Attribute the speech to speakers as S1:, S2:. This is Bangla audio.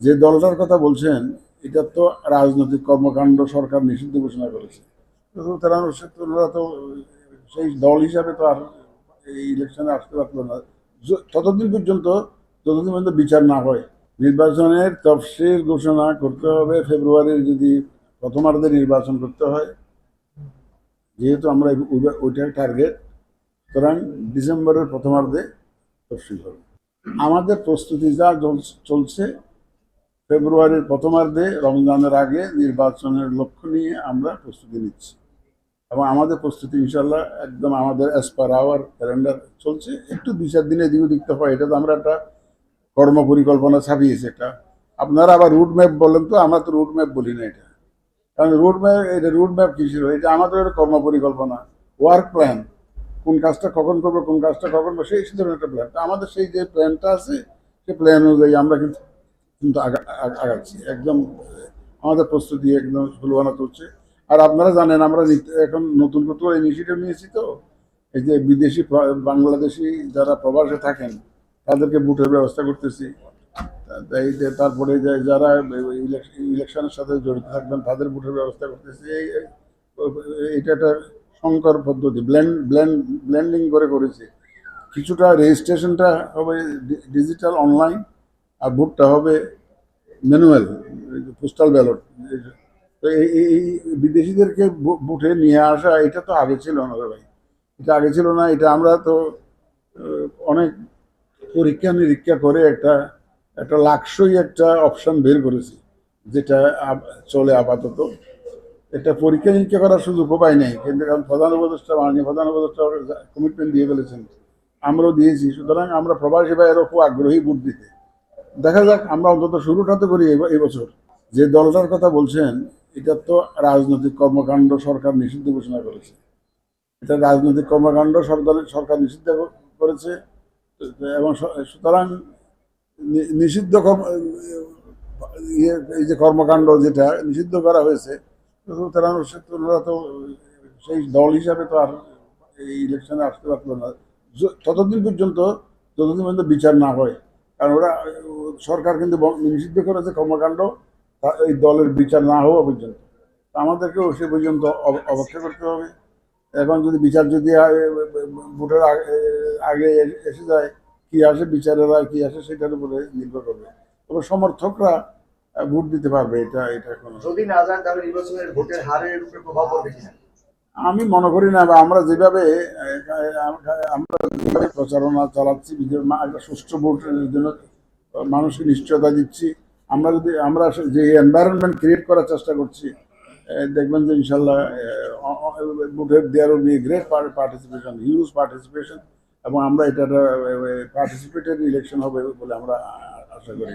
S1: যে দলটার কথা বলছেন, এটা তো রাজনৈতিক কর্মকাণ্ড সরকার নিষিদ্ধ ঘোষণা করেছে। তারা ওনারা তো সেই দল হিসাবে তো আর এই ইলেকশনে আসতে পারতো না। ততদিন পর্যন্ত যতদিন পর্যন্ত বিচার না হয়। নির্বাচনের তফসিল ঘোষণা করতে হবে। ফেব্রুয়ারির যদি প্রথমার্ধে নির্বাচন করতে হয়, যেহেতু আমরা ওই- ওইটার টার্গেট সুতরাং ডিসেম্বরের প্রথমার্ধে তফসিল হবে। আমাদের প্রস্তুতি যা চল- চলছে ফেব্রুয়ারির প্রথমার্ধে রমজানের আগে নির্বাচনের লক্ষ্য নিয়ে আমরা প্রস্তুতি নিচ্ছি। এবং আমাদের প্রস্তুতি ইনশাল্লাহ একদম আমাদের অ্যাজ পার আওয়ার ক্যালেন্ডার চলছে। একটু দুই চার দিনে এদিকে দিকতে হয়, এটা তো আমরা একটা কর্ম পরিকল্পনা ছাপিয়েছি একটা। আপনারা আবার রুট ম্যাপ বলেন তো, আমরা তো রুট ম্যাপ বলি না এটা। কারণ রুট ম্যাপ এটা রুট ম্যাপ কী ছিল? এটা আমাদের কর্ম পরিকল্পনা ওয়ার্ক প্ল্যান কোন কাজটা কখন করব, কোন কাজটা কখন করব, সেই ধরনের একটা প্ল্যান তো আমাদের সেই যে প্ল্যানটা আছে, সেই প্ল্যান অনুযায়ী আমরা কিন্তু কিন্তু আগাচ্ছি। একদম, আমাদের প্রস্তুতি একদম সুলভানা চলছে। আর আপনারা জানেন, আমরা এখন নতুন নতুন ইনিশিয়েটিভ নিয়েছি তো। এই যে বিদেশি বাংলাদেশি যারা প্রবাসে থাকেন, তাদেরকে বুটের ব্যবস্থা করতেছি। এই যে তারপরে যে যারা ইলেকশন- ইলেকশনের সাথে জড়িত থাকবেন, তাদের বুটের ব্যবস্থা করতেছি। এই এটা একটা সংকর পদ্ধতি। ব্ল্যান্ড ব্লেন্ড ব্ল্যান্ডিং করে করেছি। কিছুটা রেজিস্ট্রেশনটা হবে ডিজিটাল অনলাইন আর ভোটটা হবে ম্যানুয়াল পোস্টাল ব্যালট তো এই বিদেশিদেরকে ভোটে নিয়ে আসা, এটা তো আগে ছিল না ভাই। এটা আগে ছিল না, এটা আমরা তো অনেক পরীক্ষা নিরীক্ষা করে একটা একটা লাক্সই একটা অপশান বের করেছি, যেটা চলে আপাতত। এটা পরীক্ষা নিরীক্ষা করার সুযোগও পাই নাই, কিন্তু কারণ প্রধান উপদেষ্টা, মাননীয় প্রধান উপদেষ্টা কমিটমেন্ট দিয়ে ফেলেছেন। আমরাও দিয়েছি, সুতরাং আমরা প্রবাসী ভাইয়েরও খুব আগ্রহী ভোট দিতে। দেখা যাক, আমরা অন্তত শুরুটা তো করি এব- এবছর যে দলটার কথা বলছেন, এটা তো রাজনৈতিক কর্মকাণ্ড সরকার নিষিদ্ধ ঘোষণা করেছে। এটা রাজনৈতিক কর্মকাণ্ড সরকার সরকার নিষিদ্ধ করেছে, এবং সুতরাং নিষিদ্ধ কর্ম ইয়ে এই যে কর্মকাণ্ড যেটা নিষিদ্ধ করা হয়েছে তারা ওনারা তো সেই দল হিসাবে তো আর এই ইলেকশনে আসতে পারতো না। ততদিন পর্যন্ত যতদিন পর্যন্ত বিচার না হয়। কারণ ওরা, সরকার কিন্তু নিষিদ্ধ করেছে কর্মকাণ্ড এই দলের বিচার না হওয়া পর্যন্ত। আমাদেরকেও সে পর্যন্ত অপেক্ষা করতে হবে। এখন যদি বিচার যদি ভোটের আগে এসে যায়, কি আসে বিচারের রায় কি আসে সেটার উপরে নির্ভর করবে। তবে সমর্থকরা ভোট দিতে পারবে, এটা এটা
S2: যদি না যায় তাহলে নির্বাচনের ভোটের হারের উপরে প্রভাব পড়বে কিনা?
S1: আমি মনে করি না আমরা যেভাবে আমরা যেভাবে প্রচারণা চালাচ্ছি একটা সুষ্ঠু ভোটের জন্য মানুষকে নিশ্চয়তা দিচ্ছি, আমরা যদি, আমরা যে এনভায়রনমেন্ট ক্রিয়েট করার চেষ্টা করছি দেখবেন যে ইনশাল্লাহ ভোটের there be great participation huge participation এবং আমরা এটা পার্টিসিপেটেড ইলেকশন হবে বলে আমরা আশা করি